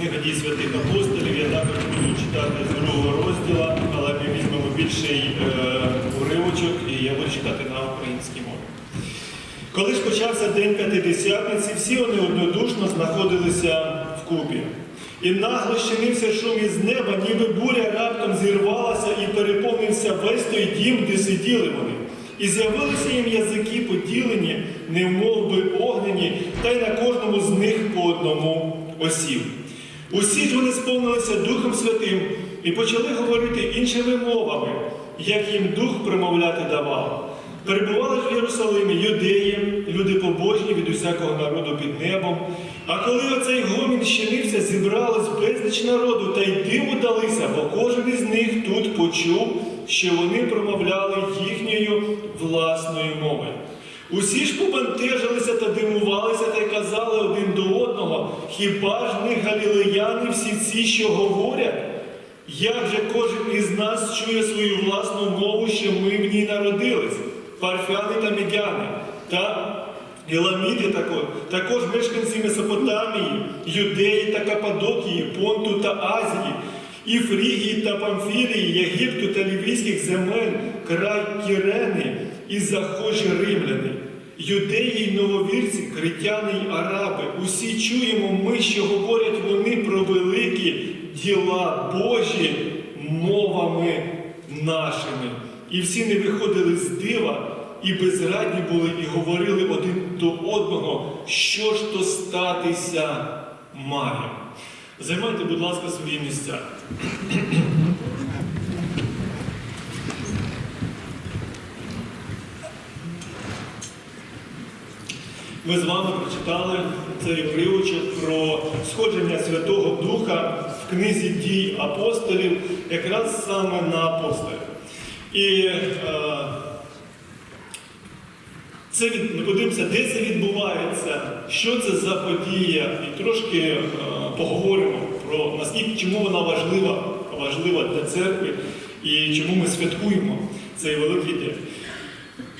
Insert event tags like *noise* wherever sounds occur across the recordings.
книга дій святих апостолів. Я також буду читати з другого розділу, але ми візьмемо більший е, уривочок і я буду читати на українській мові. Коли ж почався день п'ятидесятниці, всі вони однодушно знаходилися вкупі. І нагло щинився шум із неба, ніби буря раптом зірвалася і переповнився весь той дім, де сиділи вони. І з'явилися їм язики поділені, немов би огнені, та й на кожному з них по одному осів. Усі ж вони сповнилися Духом Святим і почали говорити іншими мовами, як їм дух промовляти давав. Перебували ж в Єрусалимі юдеї, люди побожні від усякого народу під небом. А коли оцей гомін щинився, зібралось безліч народу, та й диму далися, бо кожен із них тут почув, що вони промовляли їхньою власною мовою. Усі ж побентежилися та дивувалися та й казали один до одного, хіба ж не галілеяни всі ці, що говорять? Як же кожен із нас чує свою власну мову, що ми в ній народились? Парфяни та мідяни, та Іламіти також, також мешканці Месопотамії, Юдеї та Кападокії, Понту та Азії, і Фрігії та Памфілії, Єгипту та Лівійських земель, край Кірени і захожі римляни. Юдеї й нововірці, критяни й араби, усі чуємо ми, що говорять вони про великі діла Божі мовами нашими. І всі не виходили з дива, і безрадні були, і говорили один до одного, що ж то статися має. Займайте, будь ласка, свої місця. Ми з вами прочитали цей уривочок про сходження Святого Духа в книзі дій апостолів, якраз саме на апостолів. І е, це від, подивимося, де це відбувається, що це за подія, і трошки е, поговоримо про наскільки чому вона важлива, важлива для церкви і чому ми святкуємо цей великий день.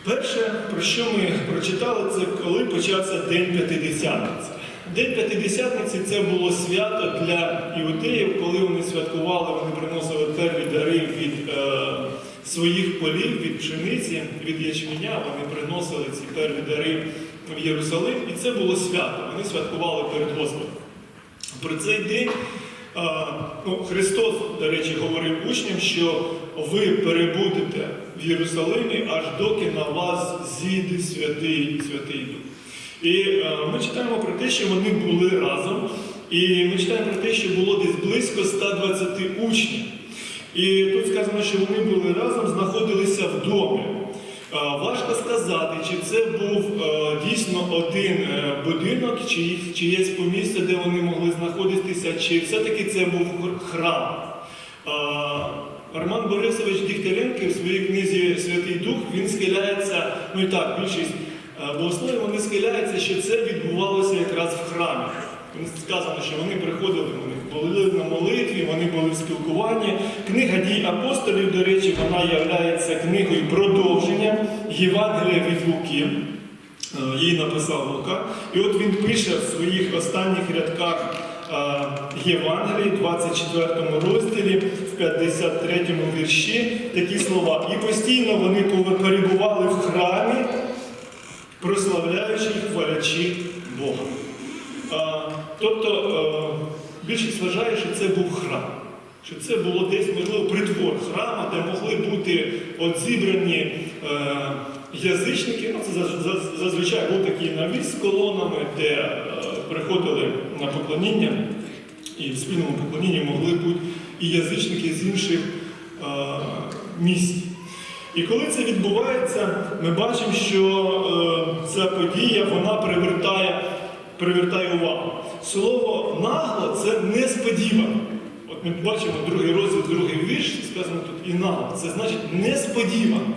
Перше, про що ми прочитали, це коли почався День П'ятидесятниці. День П'ятидесятниці це було свято для іудеїв, коли вони святкували, вони приносили перві дари від е, своїх полів, від пшениці, від ячменя. Вони приносили ці перві дари в Єрусалим, і це було свято. Вони святкували перед Господом. Про цей день а, ну, Христос, до речі, говорив учням, що ви перебудете в Єрусалимі, аж доки на вас зійде святий Святий Дух. І а, ми читаємо про те, що вони були разом, і ми читаємо про те, що було десь близько 120 учнів. І тут сказано, що вони були разом, знаходилися в домі. Важко сказати, чи це був е, дійсно один е, будинок, чи чиєсь помісце, де вони могли знаходитися, чи все-таки це був храм. Роман Борисович Дігтяренко в своїй книзі Святий Дух він схиляється, ну і так, більшість е, богословів вони схиляються, що це відбувалося якраз в храмі. Він сказано, що вони приходили, вони були на молитві, вони були в спілкуванні. Книга дій апостолів, до речі, вона є книгою продовження Євангелія від Луки. Е, Її написав Лука. І от він пише в своїх останніх рядках Євангелії, 24 розділі, в 53 вірші такі слова. І постійно вони перебували в храмі, прославляючи і хвалячи Бога. Тобто е, більшість вважає, що це був храм, що це було десь, можливо, притвор храма, де могли бути от зібрані е, язичники. Ну, це заз- заз- зазвичай був такий навіс з колонами, де е, приходили на поклоніння, і в спільному поклонінні могли бути і язичники з інших е, місць. І коли це відбувається, ми бачимо, що е, ця подія вона привертає, привертає увагу. Слово нагло це несподівано. От ми бачимо другий розділ, другий вірш, сказано тут і нагло. Це значить несподівано,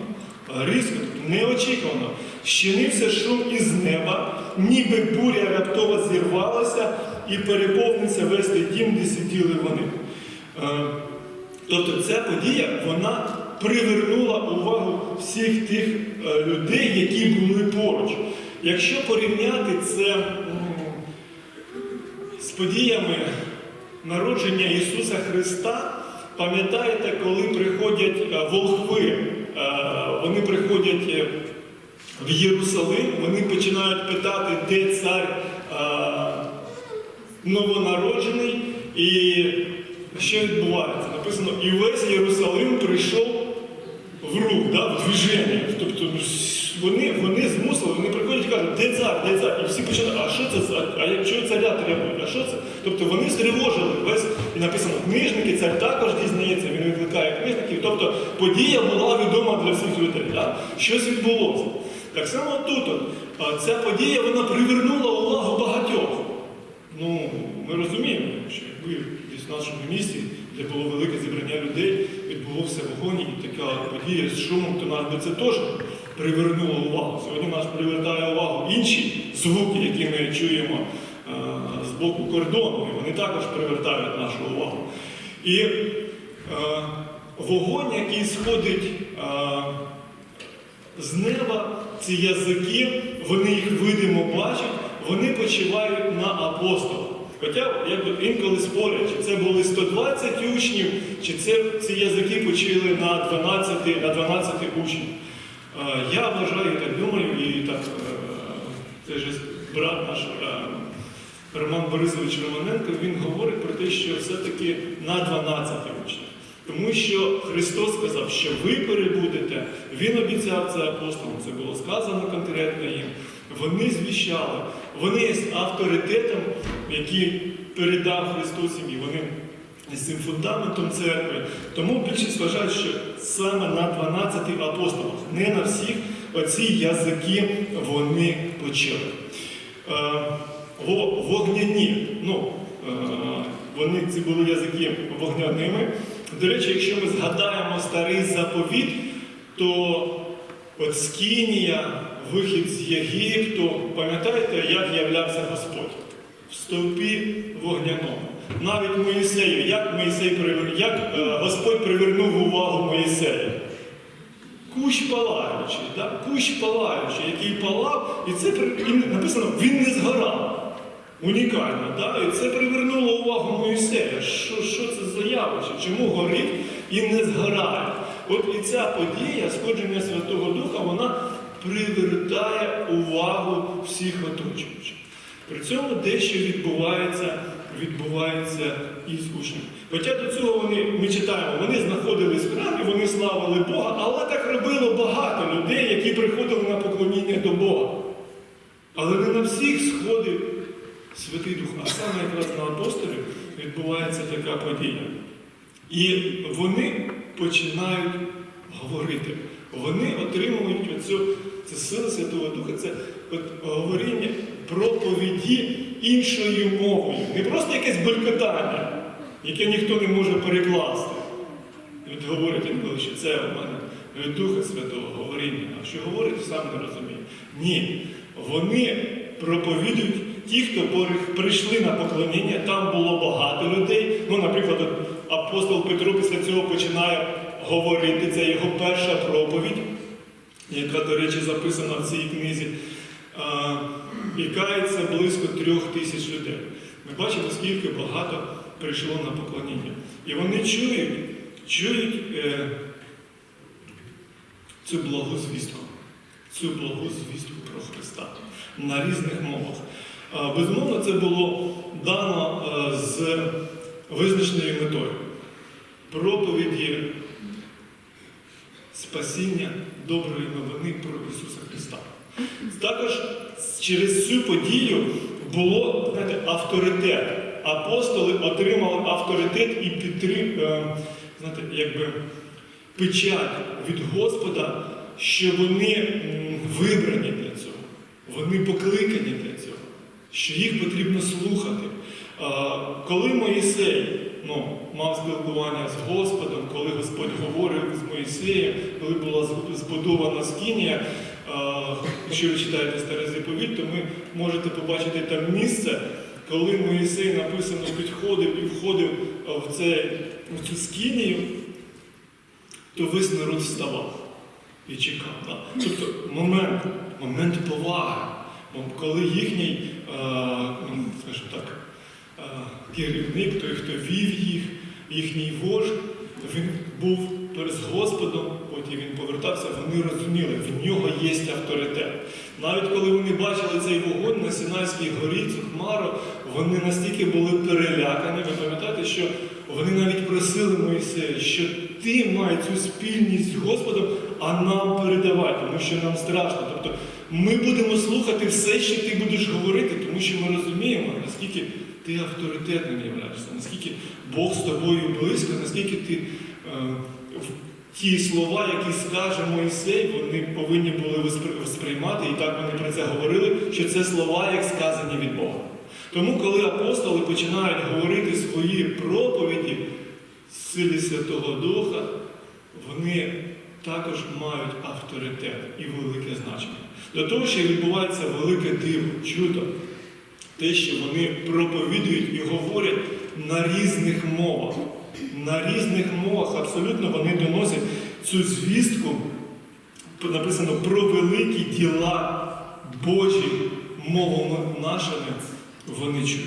різко, тобто неочікувано. Щинився шум із неба, ніби буря раптово зірвалася і переповнився весь той дім, де сиділи вони. Е, Тобто ця подія вона привернула увагу всіх тих е, людей, які були поруч. Якщо порівняти це з подіями народження Ісуса Христа, пам'ятаєте, коли приходять е, волхви, вони приходять в Єрусалим, вони починають питати, де цар новонароджений, і що відбувається? Написано, і весь Єрусалим прийшов в рух, да, в движення. Тобто ну, вони, вони змусили, вони приходять і кажуть, де цар, де цар? І всі починають, а що це за, а якщо царя требують, а що це? Тобто вони стривожили весь, і написано, книжники, цар також дізнається, він викликає книжників. Тобто подія була відома для всіх людей. Да? Щось відбулося. Так само тут ця подія вона привернула увагу багатьох. Ну, ми розуміємо, що якби в нашому місті, де було велике зібрання людей, відбулося вогонь і така подія з шумом, то нас би це теж привернуло увагу. Сьогодні нас привертає увагу інші звуки, які ми чуємо е, з боку кордону, і вони також привертають нашу увагу. І е, вогонь, який сходить. Е, з неба ці язики, вони їх видимо бачать, вони почивають на апостолах. Хоча якби інколи спорять, чи це були 120 учнів, чи це ці язики почили на 12, на 12 учнів. Е, Я вважаю, так думаю, і так е, це ж брат наш е, Роман Борисович Романенко, він говорить про те, що все-таки на 12 учнів. Тому що Христос сказав, що ви перебудете, Він обіцяв це апостолам, це було сказано конкретно їм. Вони звіщали, вони є авторитетом, який передав Христос і вони є цим фундаментом церкви. Тому більшість вважають, що саме на 12 апостолах, не на всіх, оці язики вони почали. Е, во- Вогняні, ну, е, вони ці були язики вогняними. До речі, якщо ми згадаємо старий заповіт, то от Скінія, вихід з Єгипту, пам'ятаєте, як являвся Господь? В стовпі вогняному. Навіть Моїсею, як Моїсей привер... як е, Господь привернув увагу Моїсея. Кущ палаючий, да? кущ палаючий, який палав, і це і написано, він не згорав. Унікально, да? і це привернуло увагу Моїсея. Що, що це за явище? Чому горить і не згорає? От і ця подія, сходження Святого Духа, вона привертає увагу всіх оточуючих. При цьому дещо відбувається, відбувається із учнями. Хоча до цього вони, ми читаємо, вони знаходились в храмі, вони славили Бога, але так робило багато людей, які приходили на поклоніння до Бога. Але не на всіх сходив Святий Дух, а саме якраз на апостолів відбувається така подія. І вони починають говорити. Вони отримують оцю, це сила Святого Духа, це от говоріння проповіді іншою мовою. Не просто якесь белькотання, яке ніхто не може перекласти. От говорять інколи, що це у мене від Духа Святого говоріння. А що говорить, сам не розуміє. Ні. Вони проповідують ті, хто прийшли на поклоніння, там було багато людей. Ну, наприклад, апостол Петро після цього починає говорити, це його перша проповідь, яка, до речі, записана в цій книзі. І близько трьох тисяч людей. Ми бачимо, скільки багато прийшло на поклоніння. І вони чують, чують е, цю благу звістку, цю благу звістку про Христа на різних мовах. Безумовно, це було дано е, з визначеною метою проповіді спасіння доброї новини про Ісуса Христа. Також через цю подію було знаєте, авторитет. Апостоли отримали авторитет і підтрим, е, знаєте, якби печать від Господа, що вони вибрані для цього, вони покликані для цього, що їх потрібно слухати. Коли Моїсей ну, мав спілкування з Господом, коли Господь говорив з Моїсеєм, коли була збудована скинія, якщо ви читаєте старий заповіт, то ви можете побачити там місце, коли Моїсей написано підходив і входив в, це, в цю скинію, то весь народ вставав і чекав. Да? Тобто момент, момент поваги, коли їхній, скажімо так, керівник, той, хто вів їх, їхній вождь, він був перед Господом, потім він повертався, вони розуміли, в нього є авторитет. Навіть коли вони бачили цей вогонь на Сінайській горі, цю хмару, вони настільки були перелякані. Ви пам'ятаєте, що вони навіть просили Моїсея, що ти має цю спільність з Господом, а нам передавай, тому що нам страшно. Тобто ми будемо слухати все, що ти будеш говорити, тому що ми розуміємо, наскільки ти авторитетним являєшся, наскільки Бог з тобою близько, наскільки ти е, ті слова, які скаже Моїсей, вони повинні були сприймати, і так вони про це говорили, що це слова, як сказані від Бога. Тому, коли апостоли починають говорити свої проповіді в силі Святого Духа, вони також мають авторитет і велике значення. До того, що відбувається велике диво, чудо, те, що вони проповідують і говорять на різних мовах. На різних мовах абсолютно вони доносять цю звістку, написано про великі діла Божі мовами нашими вони чують.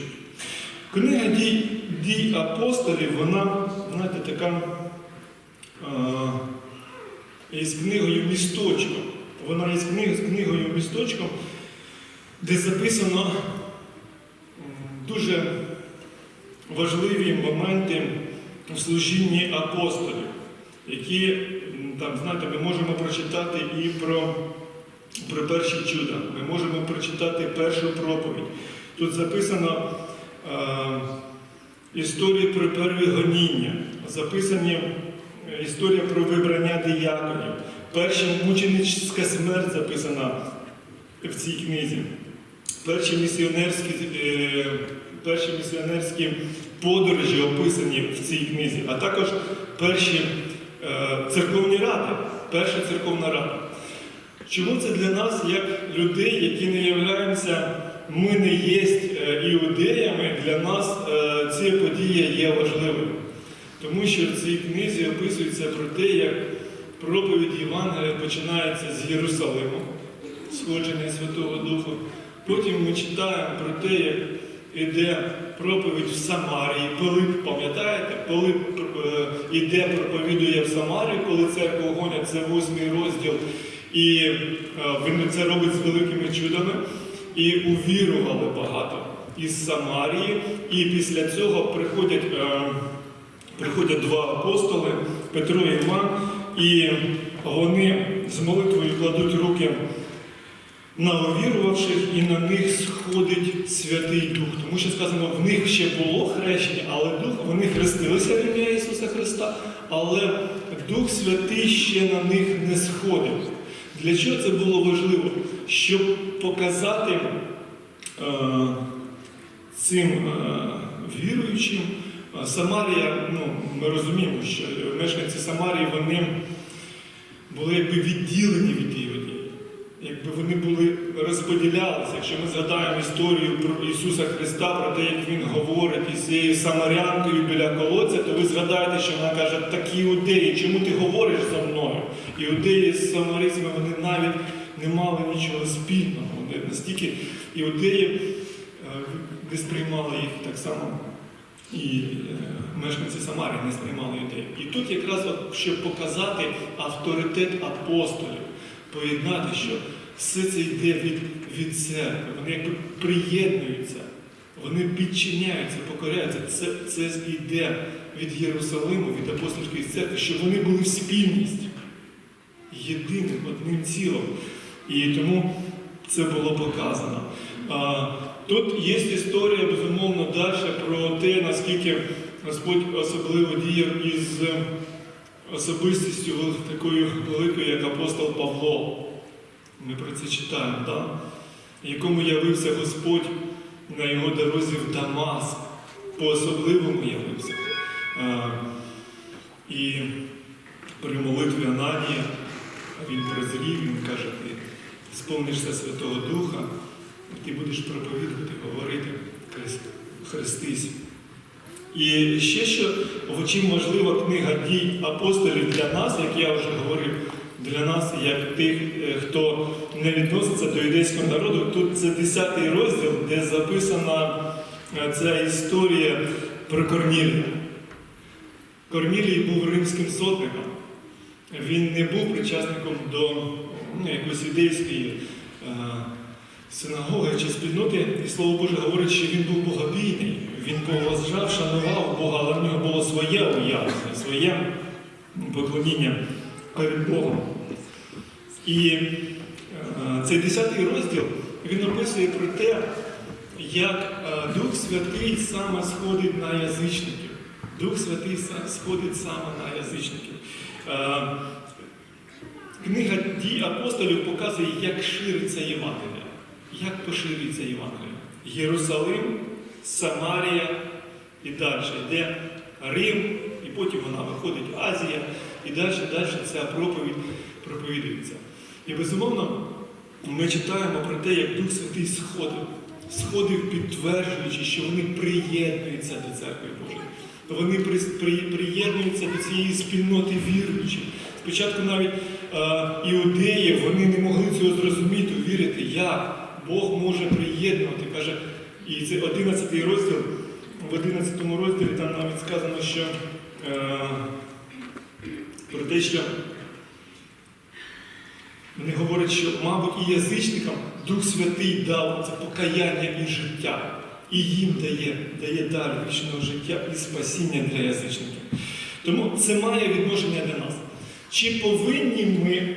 Книга дій, дій апостолів, вона, знаєте, така е, із книгою місточком. Вона із книгою місточком, де записано дуже важливі моменти в служінні апостолів, які, там, знаєте, ми можемо прочитати і про, про перші чуда, ми можемо прочитати першу проповідь. Тут записано е, історії про перві гоніння, записані е, історія про вибрання дияконів, перша мученичська смерть записана в цій книзі, перші місіонерські, е, перші місіонерські подорожі описані в цій книзі, а також перші е, церковні ради, перша церковна рада. Чому це для нас, як людей, які не являємося, ми не є е, іудеями, для нас ця подія є важливою. Тому що в цій книзі описується про те, як проповідь Євангелія починається з Єрусалиму, сходження Святого Духу. Потім ми читаємо про те, як іде проповідь в Самарії. Пилип, пам'ятаєте, Пилип е, іде, проповідує в Самарію, коли церкву гонять, це восьмий розділ. І е, він це робить з великими чудами. І увірували багато із Самарії. І після цього приходять, е, приходять два апостоли Петро і Іван, і вони з молитвою кладуть руки на увірувавших, і на них сходить Святий Дух. Тому що сказано, в них ще було хрещення, але Дух, вони хрестилися в ім'я Ісуса Христа, але Дух Святий ще на них не сходив. Для чого це було важливо? Щоб показати е, цим е, віруючим, е, Самарія, ну, ми розуміємо, що мешканці Самарії вони були якби відділені від іудеї. Якби вони були розподілялися. Якщо ми згадаємо історію про Ісуса Христа, про те, як Він говорить із цією самарянкою біля колодця, то ви згадаєте, що вона каже, такі іудеї, чому ти говориш за мною? Іудеї з самарійцями вони навіть не мали нічого спільного. Вони настільки іудеї е, не сприймали їх так само. І е, мешканці Самарії не сприймали людей. І тут якраз, щоб показати авторитет апостолів, поєднати, що все це йде від, від церкви, вони якби приєднуються, вони підчиняються, покоряються. Це, це йде від Єрусалиму, від апостольської церкви, щоб вони були в спільності, єдиним, одним цілом. І тому це було показано. А, Тут є історія, безумовно, далі про те, наскільки Господь особливо діяв із особистістю такою великою, як апостол Павло. Ми про це читаємо, да? якому явився Господь на його дорозі в Дамаск, по-особливому явився. А, І при молитві Ананія він прозрів, він каже, ти сповнишся Святого Духа, і ти будеш проповідувати, говорити, хрест- хрестись. І ще що чим важлива книга дій апостолів для нас, як я вже говорив, для нас, як тих, е, хто не відноситься до юдейського народу, тут це 10 розділ, де записана е, ця історія про Корнілія. Корнілій був римським сотником. Він не був причасником до ну, якоїсь ідейської е, синагоги чи спільноти, і слово Боже говорить, що він був богобійний, він поважав, шанував Бога, але в нього було своє уявлення, своє поклоніння перед Богом. І е, цей 10 розділ він описує про те, як е, Дух Святий саме сходить на язичників. Дух Святий сходить саме на язичників. Е, Книга дій апостолів показує, як шириться Євангелія, як поширюється Євангелія. Єрусалим, Самарія і далі йде Рим, і потім вона виходить Азія, і далі, далі ця проповідь проповідується. І безумовно, ми читаємо про те, як Дух Святий сходив, сходив, підтверджуючи, що вони приєднуються до церкви Божої. Вони при- при- приєднуються до цієї спільноти віруючих. Спочатку навіть е, іудеї вони не могли цього зрозуміти, вірити, як Бог може приєднувати. Каже, і це 11 розділ, в 11 розділі там навіть сказано, що е, про те, що вони говорять, що, мабуть, і язичникам Дух Святий дав це покаяння і життя, і їм дає, дає дар вічного життя і спасіння для язичників. Тому це має відношення до нас. Чи повинні ми,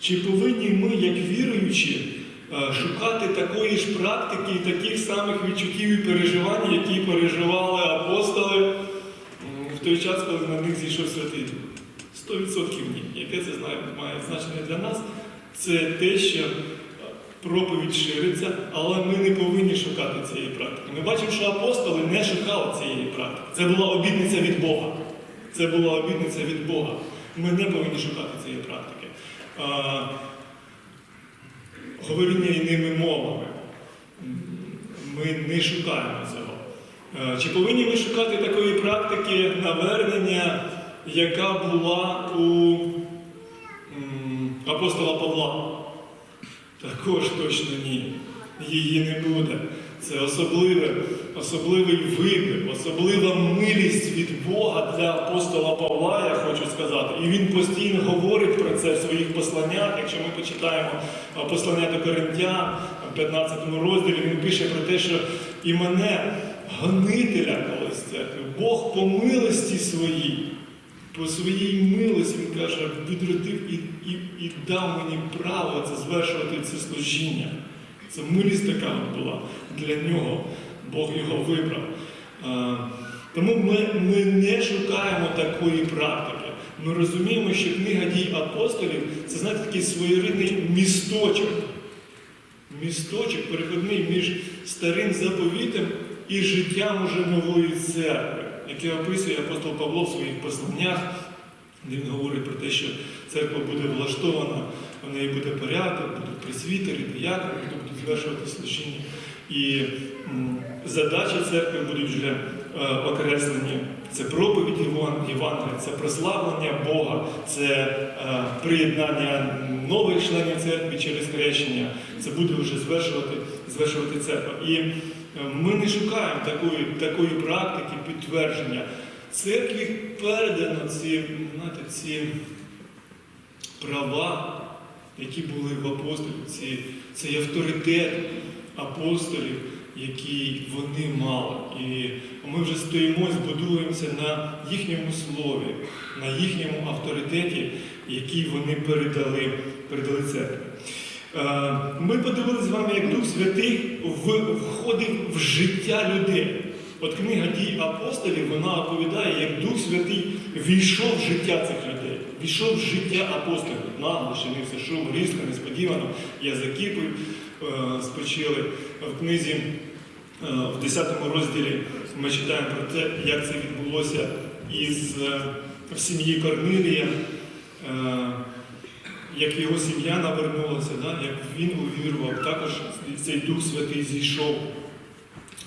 чи повинні ми, як віруючі, е, шукати такої ж практики і таких самих відчуттів і переживань, які переживали апостоли в той час, коли на них зійшов Святий 100% ні. Яке це має значення для нас? Це те, що проповідь шириться, але ми не повинні шукати цієї практики. Ми бачимо, що апостоли не шукали цієї практики. Це була обітниця від Бога. Це була обітниця від Бога. Ми не повинні шукати цієї практики. А, говоріння іними мовами. Ми не шукаємо цього. Чи повинні ми шукати такої практики навернення, яка була у апостола Павла? Також точно ні. Її не буде. Це особливе, особливий вибір, особлива милість від Бога для апостола Павла, я хочу сказати. І він постійно говорить про це в своїх посланнях. Якщо ми почитаємо послання до Коринтян в 15 розділі, він пише про те, що і мене, гонителя колись церкви, Бог по милості своїй, по своїй милості, він каже, відродив і, і, і дав мені право це звершувати це служіння. Це милість така була для нього. Бог його вибрав. А, Тому ми, ми не шукаємо такої практики. Ми розуміємо, що книга дій апостолів це знаєте, такий своєрідний місточок. Місточок переходний між старим заповітом і життям уже нової церкви, яке описує апостол Павло в своїх посланнях, де він говорить про те, що церква буде влаштована, в неї буде порядок, будуть пресвітери, диякони, які будуть звершувати служіння. І задачі церкви будуть вже е, окреслені. Це проповідь Єван- Євангелія, це прославлення Бога, це е, приєднання нових членів церкви через хрещення. Це буде вже звершувати, звершувати церква. І ми не шукаємо такої, такої практики підтвердження. Церкві передано ці, знаєте, ці права, які були в апостолів, ці, цей авторитет апостолів, який вони мали. І ми вже стоїмо, збудуємося на їхньому слові, на їхньому авторитеті, який вони передали, передали церкві. Е, Ми подивилися з вами, як Дух Святий входив в життя людей. От книга дій апостолів вона оповідає, як Дух Святий війшов в життя цих людей, війшов в життя апостолів. Нагло, все шум, різко, несподівано, язики е, спочили. В книзі е, в 10 розділі ми читаємо про те, як це відбулося із в сім'ї Корнилія. Як його сім'я навернулася, да? як він увірував, також цей Дух Святий зійшов,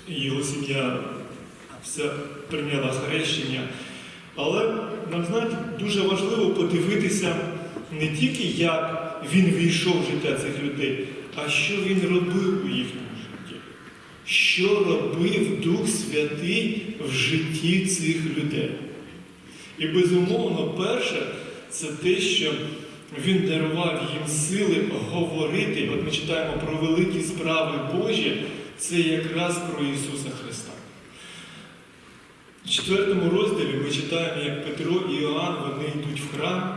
і його сім'я все прийняла хрещення. Але нам знаєте, дуже важливо подивитися не тільки, як він війшов в життя цих людей, а що він робив у їхньому житті. що робив Дух Святий в житті цих людей. І безумовно, перше, це те, що він дарував їм сили говорити. От ми читаємо про великі справи Божі, це якраз про Ісуса Христа. В четвертому розділі ми читаємо, як Петро і Іоанн вони йдуть в храм,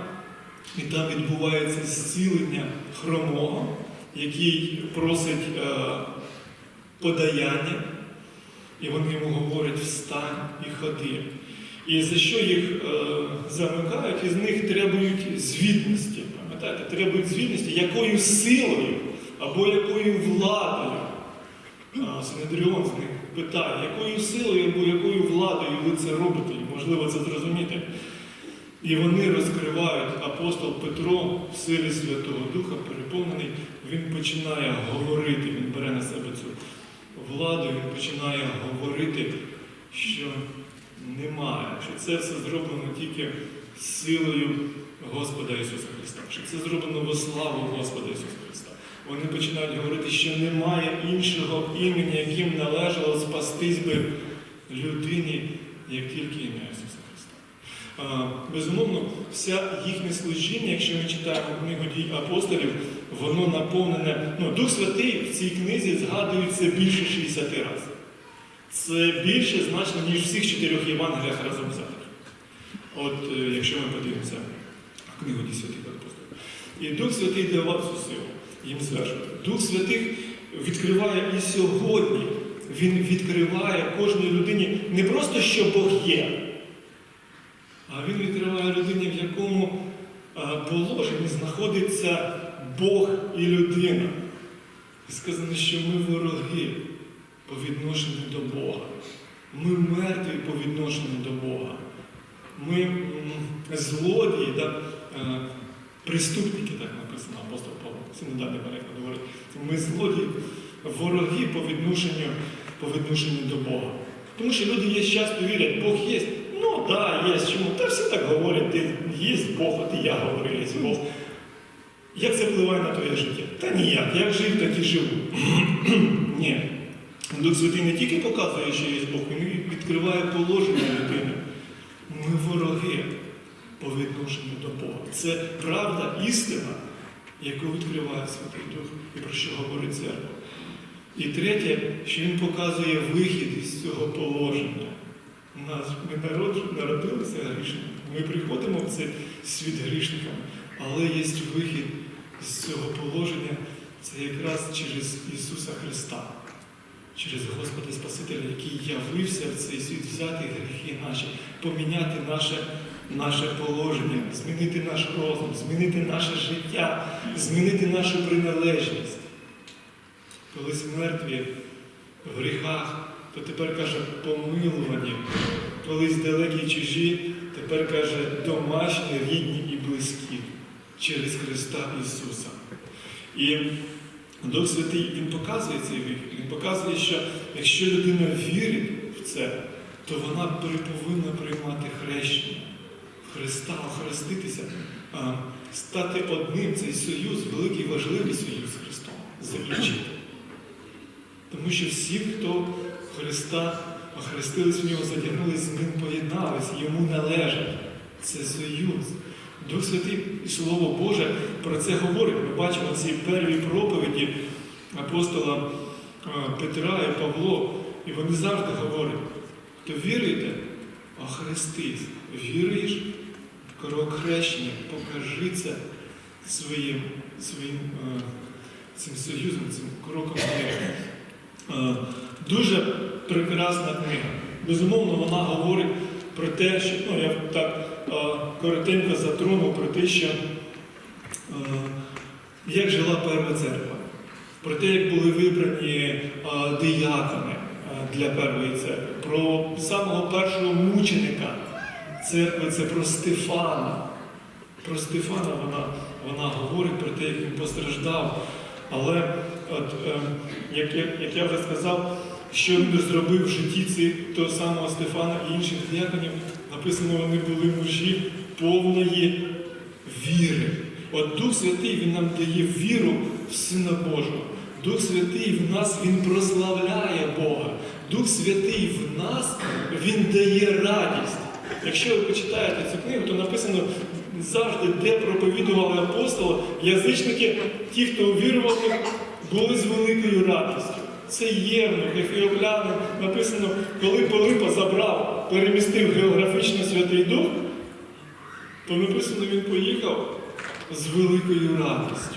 і там відбувається зцілення хромого, який просить е, подаяння, і вони йому говорять встань і ходи. І за що їх е, замикають, із них требують звітності. Пам'ятаєте, требують звітності, якою силою або якою владою. Синедріон з них питає, якою силою або якою владою ви це робите, і можливо це зрозуміти. І вони розкривають апостол Петро в силі Святого Духа, переповнений, він починає говорити, він бере на себе цю владу, він починає говорити, що немає, що це все зроблено тільки силою Господа Ісуса Христа, що це зроблено во славу Господа Ісуса Христа. Вони починають говорити, що немає іншого імені, яким належало спастись би людині, як тільки ім'я Ісуса Христа. Безумовно, все їхнє служіння, якщо ми читаємо книгу дій апостолів, воно наповнене. Ну, Дух Святий в цій книзі згадується більше 60 разів. Це більше значно, ніж всіх чотирьох Євангеліях разом взятих. От е, якщо ми подивимося книгу дій святих апостолів. І Дух Святий давав цю силу їм звершувати. Дух Святих відкриває і сьогодні. Він відкриває кожній людині не просто, що Бог є, а він відкриває людині, в якому е, положенні знаходиться Бог і людина. І сказано, що ми вороги по відношенню до Бога. Ми мертві по відношенню до Бога. Ми злодії, так, е, преступники, так написано апостол Павло, синодальний переклад говорить. Ми злодії, вороги по відношенню, по відношенню до Бога. Тому що люди є часто вірять, Бог є. Ну так, да, є. Чому? Та всі так говорять, ти є Бог, от і я говорю, є Бог. Як це впливає на твоє життя? Та ніяк. Як жив, так і живу. *clears throat* Ні. Дух Святий не тільки показує, що є Бог, він відкриває положення людини. Ми вороги по відношенню до Бога. Це правда, істина, яку відкриває Святий Дух і про що говорить церква. І третє, що він показує вихід із цього положення. Нас ми народилися грішниками. Ми приходимо в цей світ грішниками, але є вихід з цього положення це якраз через Ісуса Христа, через Господа Спасителя, який явився в цей світ, взяти гріхи наші, поміняти наше, наше положення, змінити наш розум, змінити наше життя, змінити нашу приналежність. Колись мертві в гріхах, то тепер каже помилувані, колись далекі чужі, тепер каже домашні, рідні і близькі через Христа Ісуса. І Дух Святий Він показує цей вихід. Він показує, що якщо людина вірить в це, то вона повинна приймати хрещення Христа, охреститися, стати одним, цей союз, великий важливий союз з Христом, заключити. Тому що всі, хто Христа охрестились в нього, затягнулись з ним, поєднались, йому належать. Це союз. Дух Святий і Слово Боже про це говорить. Ми бачимо ці перві проповіді апостола е, Петра і Павло, і вони завжди говорять, хто віруєте, охрестись. Віруєш, крок хрещення, покажи своїм, своїм е, цим союзом, цим кроком віри. Е, Дуже прекрасна книга. Безумовно, вона говорить про те, що ну, я так коротенько затронув про те, що е, як жила перша церква, про те, як були вибрані е, е, для першої церкви, про самого першого мученика церкви, це про Стефана. Про Стефана вона, вона говорить про те, як він постраждав. Але от, як, як, як я вже сказав, що він зробив в житті цих того самого Стефана і інших діяконів, написано, вони були мужі повної віри. От Дух Святий Він нам дає віру в Сина Божого. Дух Святий в нас Він прославляє Бога. Дух Святий в нас Він дає радість. Якщо ви почитаєте цю книгу, то написано завжди, де проповідували апостоли, язичники, ті, хто увірували, були з великою радістю. Це євнух, ефіоплянин, написано, коли Пилипа забрав, перемістив географічно Святий Дух, то написано, він поїхав з великою радістю.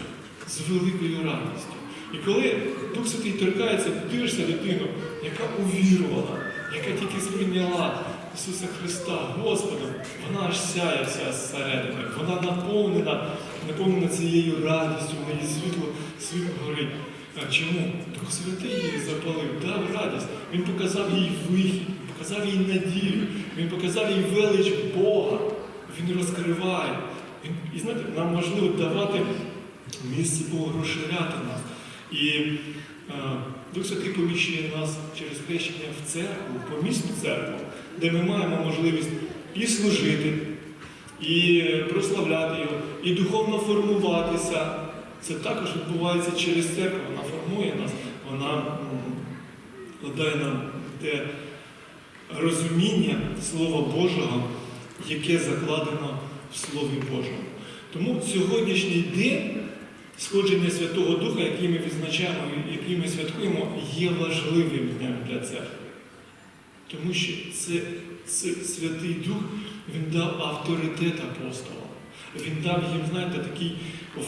З великою радістю. І коли Дух Святий торкається, дивишся дитину, яка увірувала, яка тільки сприйняла Ісуса Христа Господом, вона аж сяє вся зсередини, вона наповнена, наповнена цією радістю, в неї світло, світло горить. А чому? Дух Святий її запалив, дав радість. Він показав їй вихід, показав їй надію, він показав їй велич Бога. Він розкриває. І знаєте, нам важливо давати місце Богу розширяти нас. І е, Дух Святий поміщує нас через хрещення в церкву, в помісну церкву, де ми маємо можливість і служити, і прославляти його, і духовно формуватися. Це також відбувається через церкву. Вона формує нас, вона кладає нам те розуміння Слова Божого, яке закладено в Слові Божому. Тому сьогоднішній день сходження Святого Духа, який ми відзначаємо, який ми святкуємо, є важливим днем для церкви. Тому що це, це Святий Дух він дав авторитет апостолам. Він дав їм, знаєте, такий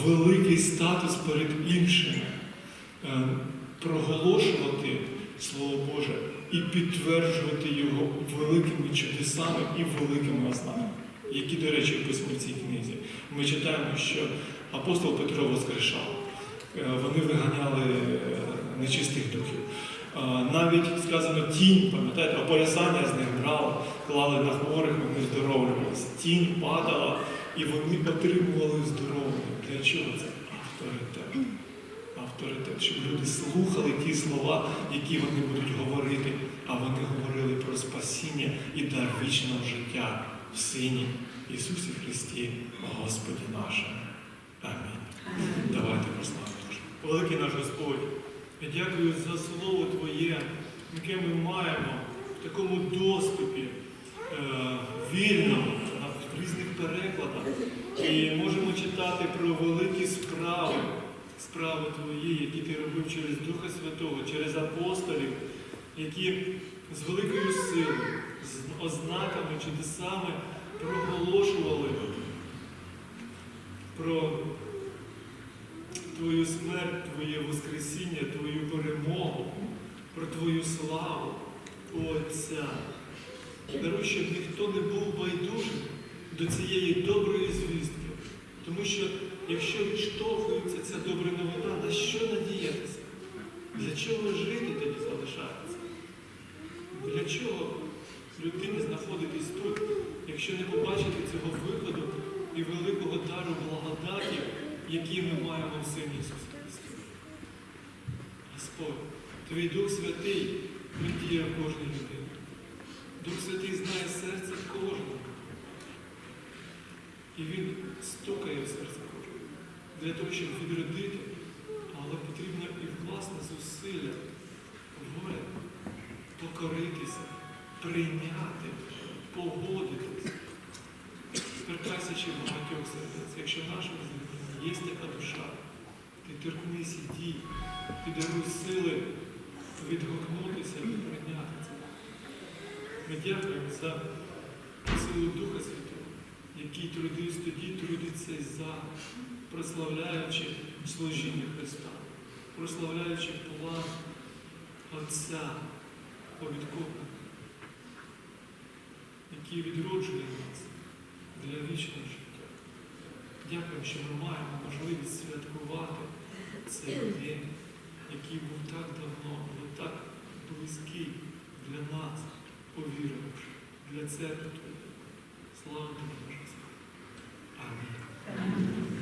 великий статус перед іншими. Е, проголошувати Слово Боже і підтверджувати його великими чудесами і великими ознаками, які, до речі, описані в цій книзі. Ми читаємо, що апостол Петро воскрешав, Е, вони виганяли е, нечистих духів. Е, Навіть сказано тінь, пам'ятаєте, опоясання з них брали, клали на хворих, вони здоровлювалися. Тінь падала і вони отримували здоров'я. Для чого це? Авторитет авторитет, щоб люди слухали ті слова, які вони будуть говорити, а вони говорили про спасіння і дар вічного життя в Сині Ісусі Христі, Господі нашому. Амінь. Давайте прославимо. Великий наш Господь, я дякую за Слово Твоє, яке ми маємо в такому доступі е, вільному, на в різних перекладах. І можемо читати про великі справи, справи Твої, які Ти робив через Духа Святого, через апостолів, які з великою силою, з ознаками, чудесами проголошували про Твою смерть, Твоє Воскресіння, Твою перемогу, про Твою славу, Отця. Даруй, щоб ніхто не був байдужим до цієї доброї звістки. Тому що якщо відштовхується ця добра новина, на що надіятися? Для чого жити тоді залишається? Для чого людині знаходитись тут, якщо не побачити цього виходу і великого дару благодаті, який ми маємо в Сині Ісусі Христі? Господь, Твій Дух Святий він діє в кожній людині. Дух Святий знає серце кожного. І він стукає в серце. Для того, щоб відродити, але потрібно і власне зусилля, воля, покоритися, прийняти, погодитися. Торкайся багатьох сердець. Якщо нашому землі є така душа, ти торкнися, дій, ти даруй сили відгукнутися і прийняти це. Ми дякуємо за силу Духа Святого, який трудився тоді, трудиться і зараз, прославляючи служіння Христа, прославляючи план Отця повідковника, який відроджує нас для вічного життя. Дякуємо, що ми маємо можливість святкувати цей день, який був так давно, але так близький для нас, повіривши, для церкви. Слава тобі, Боже. Амінь.